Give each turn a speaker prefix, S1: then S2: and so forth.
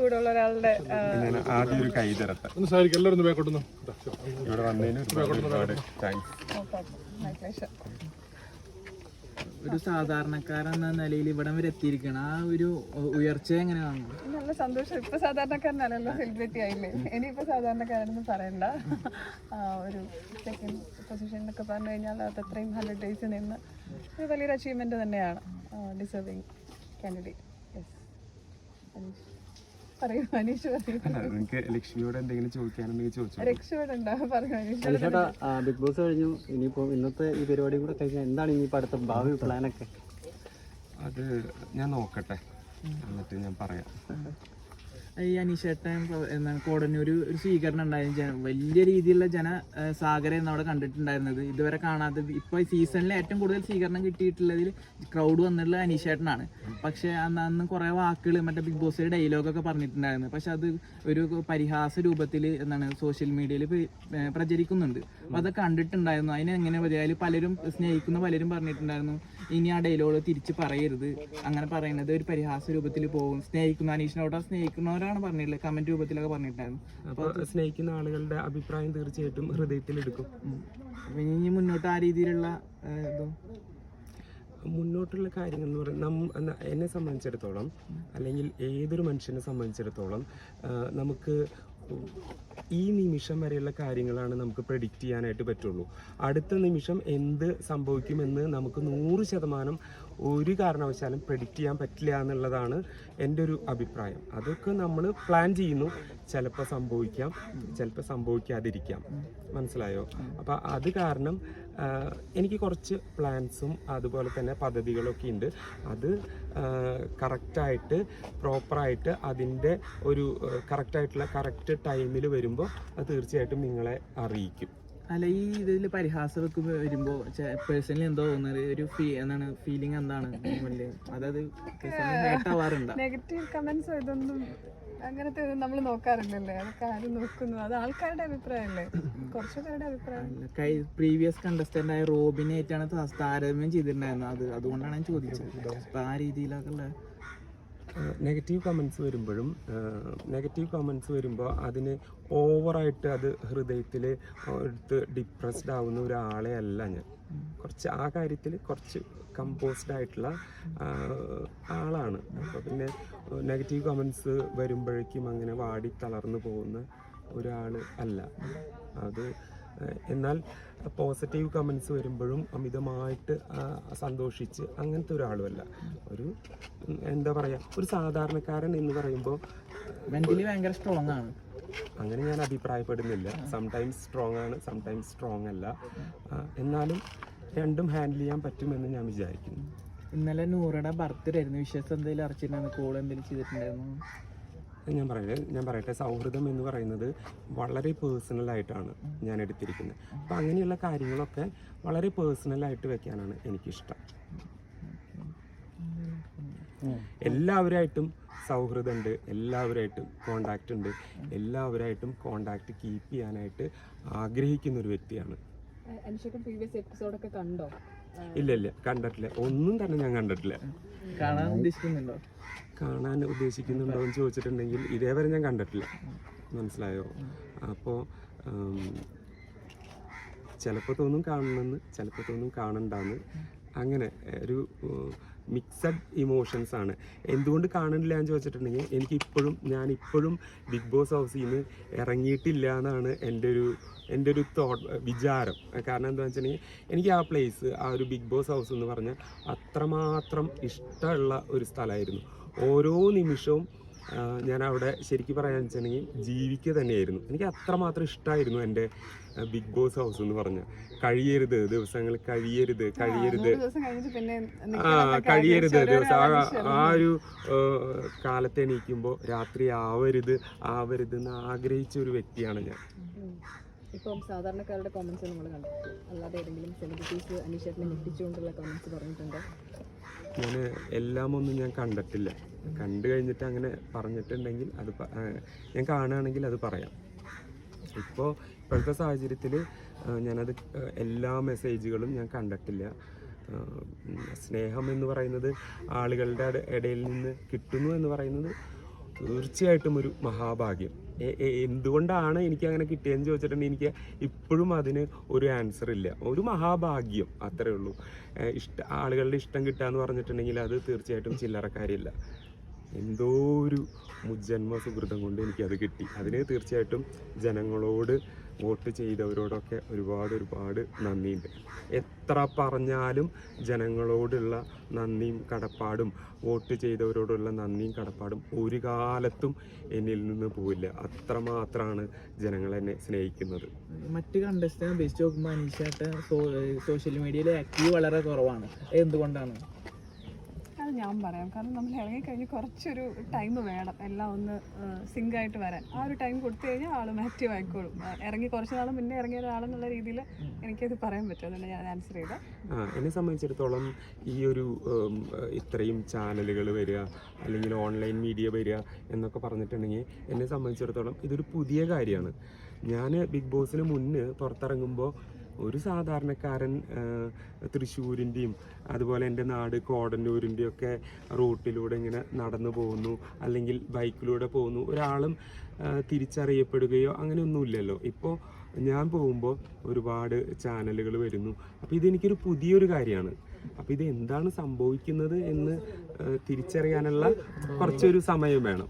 S1: ഒരാളുടെ
S2: ആദ്യം ഒരു കൈ തരട്ടെ.
S3: ഒന്ന് സാരിക്കും എല്ലാവരും ബാക്കോട്ടൊന്ന്
S2: ഇവിടെ വന്നതിന് ഒരുപാട് ഒരുപാട് താങ്ക്സ്
S4: ഒരു സാധാരണക്കാരൻ എന്ന നിലയിൽ ഇവിടം വരെ എത്തിയിരിക്കണം ആ ഒരു ഉയർച്ച എങ്ങനെയാണ്?
S1: നല്ല സന്തോഷം. ഇപ്പൊ സാധാരണക്കാരനല്ലല്ലോ സെലിബ്രിറ്റി ആയില്ലേ? ഇനിയിപ്പോ സാധാരണക്കാരനൊന്നും പറയണ്ട. ആ, ഒരു സെക്കൻഡ് പൊസിഷൻ എന്നൊക്കെ പറഞ്ഞു കഴിഞ്ഞാൽ അത് അത്രയും ഹൺഡ്രഡ് ഡേയ്സ് നിന്ന് ഒരു വലിയൊരു അച്ചീവ്മെന്റ് തന്നെയാണ് ഡിസേർവിങ് കാൻഡിഡേറ്റ് യെസ് പറയൂ അനീഷ് പറയൂ.
S2: അല്ല നിങ്ങൾക്ക് ലക്ഷ്മിയോട് എന്തെങ്കിലും ചോദിക്കാനുണ്ടെങ്കിൽ ചോദിച്ചു
S1: രക്ഷപ്പെടുണ്ടോ പറയൂ അനീഷ്.
S5: ചേട്ടാ ബിഗ് ബോസ് കഴിഞ്ഞു. ഇനിയിപ്പോ ഇന്നത്തെ ഈ പരിപാടി കൂടെ കഴിഞ്ഞാൽ എന്താണ് ഇനി അടുത്ത ഭാവി പ്ലാനൊക്കെ
S2: അത് ഞാൻ നോക്കട്ടെ. എന്നിട്ട് ഞാൻ പറയാം.
S4: ഈ അനീഷേട്ടൻ എന്താണ് കോടന്നൂർ ഒരു സ്വീകരണം ഉണ്ടായിരുന്നു. ജന വലിയ രീതിയിലുള്ള ജന സാഗരം അവിടെ കണ്ടിട്ടുണ്ടായിരുന്നത്. ഇതുവരെ കാണാത്ത ഇപ്പോൾ സീസണിൽ ഏറ്റവും കൂടുതൽ സ്വീകരണം കിട്ടിയിട്ടുള്ളതിൽ ക്രൗഡ് വന്നിട്ടുള്ള അനീഷേട്ടനാണ് പക്ഷേ അന്ന് അന്ന് കുറേ വാക്കുകൾ മറ്റേ ബിഗ് ബോസിൽ ഡയലോഗൊക്കെ പറഞ്ഞിട്ടുണ്ടായിരുന്നു. പക്ഷെ അത് ഒരു പരിഹാസ രൂപത്തിൽ എന്താണ് സോഷ്യൽ മീഡിയയിൽ പ്രചരിക്കുന്നുണ്ട്. അപ്പോൾ അത് കണ്ടിട്ടുണ്ടായിരുന്നു. അതിനെ എങ്ങനെ അതിൽ പലരും സ്നേഹിക്കുന്ന പലരും പറഞ്ഞിട്ടുണ്ടായിരുന്നു ഇനി ആ ഡയലോഗ് തിരിച്ച് പറയരുത്. അങ്ങനെ പറയുന്നത് ഒരു പരിഹാസ രൂപത്തിൽ പോകും. സ്നേഹിക്കുന്ന അനീഷിനോട് സ്നേഹിക്കുന്നവരാണ് പറഞ്ഞില്ലേ? കമന്റ് രൂപത്തിലൊക്കെ പറഞ്ഞിട്ടുണ്ടായിരുന്നു.
S2: അപ്പോൾ സ്നേഹിക്കുന്ന ആളുകളുടെ അഭിപ്രായം തീർച്ചയായിട്ടും ഹൃദയത്തിലെടുക്കും.
S4: അപ്പൊ ഇനി മുന്നോട്ട് ആ രീതിയിലുള്ള ഇതും?
S2: മുന്നോട്ടുള്ള കാര്യങ്ങൾ എന്ന് പറയുന്നത് എന്ന- സംബന്ധിച്ചിടത്തോളം അല്ലെങ്കിൽ ഏതൊരു മനുഷ്യനെ സംബന്ധിച്ചിടത്തോളം നമുക്ക് ഈ നിമിഷം വരെയുള്ള കാര്യങ്ങളാണ് നമുക്ക് പ്രഡിക്റ്റ് ചെയ്യാനായിട്ട് പറ്റുള്ളൂ. അടുത്ത നിമിഷം എന്ത് സംഭവിക്കുമെന്ന് നമുക്ക് നൂറ് ശതമാനം ഒരു കാരണവശാലും പ്രെഡിക്റ്റ് ചെയ്യാൻ പറ്റില്ല എന്നുള്ളതാണ് എന്റെ ഒരു അഭിപ്രായം. അതൊക്കെ നമ്മൾ പ്ലാൻ ചെയ്യുന്നു. ചിലപ്പോൾ സംഭവിക്കാം. ചിലപ്പോൾ സംഭവിക്കാതിരിക്കാം. മനസ്സിലായോ? അപ്പോൾ അത് കാരണം എനിക്ക് കുറച്ച് പ്ലാൻസും അതുപോലെ തന്നെ പദ്ധതികളൊക്കെ ഉണ്ട്. അത് കറക്റ്റായിട്ട് പ്രോപ്പറായിട്ട് അതിന്റെ ഒരു കറക്റ്റായിട്ടുള്ള കറക്റ്റ് ടൈമിൽ വരുമ്പോൾ അത് തീർച്ചയായിട്ടും നിങ്ങളെ അറിയിക്കും.
S4: അല്ല ഈ ഇതിൽ പരിഹാസം വെക്കുമ്പോ വരുമ്പോ പേഴ്സണലി എന്തോ തോന്നുന്നത്? ഒരു ഫീ എന്താണ് ഫീലിംഗ് എന്താണ്? അതായത് ആവാറുണ്ട്?
S1: നെഗറ്റീവ് കമന്റ്സോ ഇതൊന്നും അങ്ങനത്തെ നമ്മൾ നോക്കാറില്ലല്ലേ? അതൊക്കെ ആരും നോക്കുന്നു. അത് ആൾക്കാരുടെ അഭിപ്രായമല്ലേ കുറച്ചുപേരുടെ അഭിപ്രായം.
S4: പ്രീവിയസ് കണ്ടസ്റ്റന്റ് ആയ റോബിനെ ആയിട്ടാണ് താരതമ്യം ചെയ്തിട്ടുണ്ടായിരുന്നത്. അത് അതുകൊണ്ടാണ് ഞാൻ ചോദിച്ചത്. അപ്പൊ ആ രീതിയിലൊക്കെ
S2: നെഗറ്റീവ് കമൻസ് വരുമ്പോഴും നെഗറ്റീവ് കമൻസ് വരുമ്പോൾ അതിന് ഓവറായിട്ട് അത് ഹൃദയത്തിൽ എടുത്ത് ഡിപ്രസ്ഡ് ആവുന്ന ഒരാളെ അല്ല ഞാൻ. കുറച്ച് ആ കാര്യത്തിൽ കുറച്ച് കമ്പോസ്ഡ് ആയിട്ടുള്ള ആളാണ്. അപ്പോൾ പിന്നെ നെഗറ്റീവ് കമൻസ് വരുമ്പോഴേക്കും അങ്ങനെ വാടി തളർന്നു പോകുന്ന ഒരാൾ അല്ല അത് എന്നാൽ പോസിറ്റീവ് കമൻസ് വരുമ്പോഴും അമിതമായിട്ട് സന്തോഷിച്ച് അങ്ങനത്തെ ഒരാളുമല്ല. ഒരു എന്താ പറയുക ഒരു സാധാരണക്കാരൻ എന്ന് പറയുമ്പോൾ
S4: മെന്റലി ഭയങ്കര സ്ട്രോങ് ആണ്.
S2: അങ്ങനെ ഞാൻ അഭിപ്രായപ്പെടുന്നില്ല. സംടൈംസ് സ്ട്രോങ് ആണ് സംടൈംസ് സ്ട്രോങ് അല്ല. എന്നാലും രണ്ടും ഹാൻഡിൽ ചെയ്യാൻ പറ്റുമെന്ന് ഞാൻ വിചാരിക്കുന്നു.
S4: ഇന്നലെ നൂറയുടെ ബർത്ത്ഡേ ആയിരുന്നു വിശ്വാസം എന്തെങ്കിലും അർച്ചന കോൾ എന്തെങ്കിലും ചെയ്തിട്ടുണ്ടായിരുന്നു?
S2: ഞാൻ പറയട്ടെ ഞാൻ പറയട്ടെ. സൗഹൃദം എന്ന് പറയുന്നത് വളരെ പേഴ്സണലായിട്ടാണ് ഞാൻ എടുത്തിരിക്കുന്നത്. അപ്പം അങ്ങനെയുള്ള കാര്യങ്ങളൊക്കെ വളരെ പേഴ്സണലായിട്ട് വെക്കാനാണ് എനിക്കിഷ്ടം. എല്ലാവരായിട്ടും സൗഹൃദമുണ്ട് എല്ലാവരായിട്ടും കോണ്ടാക്റ്റ് ഉണ്ട്. എല്ലാവരായിട്ടും കോണ്ടാക്റ്റ് കീപ്പ് ചെയ്യാനായിട്ട് ആഗ്രഹിക്കുന്ന ഒരു വ്യക്തിയാണ്.
S6: പ്രീവിയസ് എപ്പിസോഡൊക്കെ കണ്ടോ?
S2: ഇല്ല ഇല്ല. കണ്ടിട്ടില്ല. ഒന്നും തന്നെ ഞാൻ കണ്ടിട്ടില്ല.
S4: കാണാൻ ഉദ്ദേശിക്കുന്നുണ്ടോ?
S2: കാണാൻ ഉദ്ദേശിക്കുന്നുണ്ടോ എന്ന് ചോദിച്ചിട്ടുണ്ടെങ്കിൽ ഇതേവരെ ഞാൻ കണ്ടിട്ടില്ല. മനസ്സിലായോ? അപ്പോൾ ചിലപ്പോൾ തോന്നും കാണണമെന്ന് ചിലപ്പോൾ തോന്നും കാണണ്ടെന്ന്. അങ്ങനെ ഒരു മിക്സഡ് ഇമോഷൻസ് ആണ്. എന്തുകൊണ്ട് കാണണില്ല എന്ന് ചോദിച്ചിട്ടുണ്ടെങ്കിൽ എനിക്ക് ഇപ്പോഴും ഞാൻ ഇപ്പോഴും ബിഗ് ബോസ് ഹൗസിൽ നിന്ന് ഇറങ്ങിയിട്ടില്ല എന്നാണ് എന്റെ ഒരു എന്റെ ഒരു തോട്ട് വിചാരം. കാരണം എന്താ വെച്ചിട്ടുണ്ടെങ്കിൽ എനിക്ക് ആ പ്ലേസ് ആ ഒരു ബിഗ് ബോസ് ഹൗസ് എന്ന് പറഞ്ഞാൽ അത്രമാത്രം ഇഷ്ടമുള്ള ഒരു സ്ഥലമായിരുന്നു. ഓരോ നിമിഷവും ഞാൻ അവിടെ ശരിക്കും പറയാന്ന് വെച്ചിട്ടുണ്ടെങ്കിൽ ജീവിക്കുക തന്നെയായിരുന്നു. എനിക്ക് അത്രമാത്രം ഇഷ്ടമായിരുന്നു എന്റെ ബിഗ് ബോസ് ഹൗസ് എന്ന് പറഞ്ഞ കഴിയരുത് ദിവസങ്ങൾ കഴിയരുത് കഴിയരുത്. ആ കഴിയരുത് ദിവസം ആ ആ ഒരു കാലത്തെ കാലത്ത് എണീക്കുമ്പോൾ രാത്രി ആവരുത് ആവരുത് എന്ന് ആഗ്രഹിച്ച ഒരു വ്യക്തിയാണ് ഞാൻ.
S6: ഇപ്പം സാധാരണക്കാരുടെ കോമൻസ് നമ്മൾ കണ്ടു അല്ലാതെ ഏതെങ്കിലും സെലിബ്രിറ്റീസ് അനീഷേട്ടനെ ഞെട്ടിച്ചുകൊണ്ടുള്ള കോമൻസ് പറഞ്ഞിട്ടുണ്ടോ?
S2: ഞാൻ എല്ലാം ഒന്നും ഞാൻ കണ്ടിട്ടില്ല. കണ്ടു കഴിഞ്ഞിട്ട് അങ്ങനെ പറഞ്ഞിട്ടുണ്ടെങ്കിൽ അത് ഞാൻ കാണുകയാണെങ്കിൽ അത് പറയാം. ഇപ്പോൾ ഇപ്പോഴത്തെ സാഹചര്യത്തിൽ ഞാനത് എല്ലാ മെസ്സേജുകളും ഞാൻ കണ്ടിട്ടില്ല. സ്നേഹം എന്ന് പറയുന്നത് ആളുകളുടെ ഇടയിൽ നിന്ന് കിട്ടുന്നു എന്ന് പറയുന്നത് തീർച്ചയായിട്ടും ഒരു മഹാഭാഗ്യം. എന്തുകൊണ്ടാണ് എനിക്ക് അങ്ങനെ കിട്ടിയതെന്ന് ചോദിച്ചിട്ടുണ്ടെങ്കിൽ എനിക്ക് ഇപ്പോഴും അതിന് ഒരു ആൻസർ ഇല്ല. ഒരു മഹാഭാഗ്യം അത്രേ ഉള്ളൂ. ഇഷ്ട ആളുകളുടെ ഇഷ്ടം കിട്ടുക എന്ന് പറഞ്ഞിട്ടുണ്ടെങ്കിൽ അത് തീർച്ചയായിട്ടും ചില്ലറക്കാരില്ല. എന്തോ ഒരു മുജ്ജന്മ സുഹൃതം കൊണ്ട് എനിക്കത് കിട്ടി. അതിന് തീർച്ചയായിട്ടും ജനങ്ങളോട് വോട്ട് ചെയ്തവരോടൊക്കെ ഒരുപാട് ഒരുപാട് നന്ദിയുണ്ട്. എത്ര പറഞ്ഞാലും ജനങ്ങളോടുള്ള നന്ദിയും കടപ്പാടും വോട്ട് ചെയ്തവരോടുള്ള നന്ദിയും കടപ്പാടും ഒരു കാലത്തും എന്നിൽ നിന്ന് പോവില്ല. അത്രമാത്രമാണ് ജനങ്ങൾ എന്നെ സ്നേഹിക്കുന്നത്.
S4: മറ്റു കണ്ടസ്റ്റന്റ് അപേക്ഷിച്ച് നോക്കുമ്പോൾ അനീഷേട്ടൻ സോഷ്യൽ മീഡിയയിൽ ആക്റ്റീവ് വളരെ കുറവാണ്. എന്തുകൊണ്ടാണ്?
S1: ഞാൻ പറയാം. കാരണം നമ്മൾ ഇളകി കഴിഞ്ഞ് കുറച്ചൊരു ടൈം വേണം. എല്ലാം ഒന്ന് സിങ്ക് ആയിട്ട് വരാൻ. ആ ഒരു ടൈം കൊടുത്തു കഴിഞ്ഞാൽ ആളും ആക്റ്റീവ് ആയിക്കോളും. ഇറങ്ങി കുറച്ച് നാൾ മുന്നേ ഇറങ്ങിയ ഒരാളെന്നുള്ള രീതിയിൽ എനിക്കത് പറയാൻ പറ്റും അതുകൊണ്ട് ഞാൻ ആൻസർ
S2: ചെയ്ത എന്നെ സംബന്ധിച്ചിടത്തോളം ഈ ഒരു ഇത്രയും ചാനലുകൾ വരിക അല്ലെങ്കിൽ ഓൺലൈൻ മീഡിയ വരിക എന്നൊക്കെ പറഞ്ഞിട്ടുണ്ടെങ്കിൽ എന്നെ സംബന്ധിച്ചിടത്തോളം ഇതൊരു പുതിയ കാര്യമാണ്. ഞാൻ ബിഗ് ബോസിന് മുന്നേ പുറത്തിറങ്ങുമ്പോൾ ഒരു സാധാരണക്കാരൻ തൃശ്ശൂരിന്റെയും അതുപോലെ എന്റെ നാട് കോടന്നൂരിന്റെയും ഒക്കെ റൂട്ടിലൂടെ ഇങ്ങനെ നടന്നു പോകുന്നു അല്ലെങ്കിൽ ബൈക്കിലൂടെ പോകുന്നു. ഒരാളും തിരിച്ചറിയപ്പെടുകയോ അങ്ങനെയൊന്നുമില്ലല്ലോ. ഇപ്പോൾ ഞാൻ പോകുമ്പോൾ ഒരുപാട് ചാനലുകൾ വരുന്നു. അപ്പോൾ ഇതെനിക്കൊരു പുതിയൊരു കാര്യമാണ്. അപ്പോൾ ഇത് എന്താണ് സംഭവിക്കുന്നത് എന്ന് തിരിച്ചറിയാനുള്ള കുറച്ചൊരു സമയം വേണം.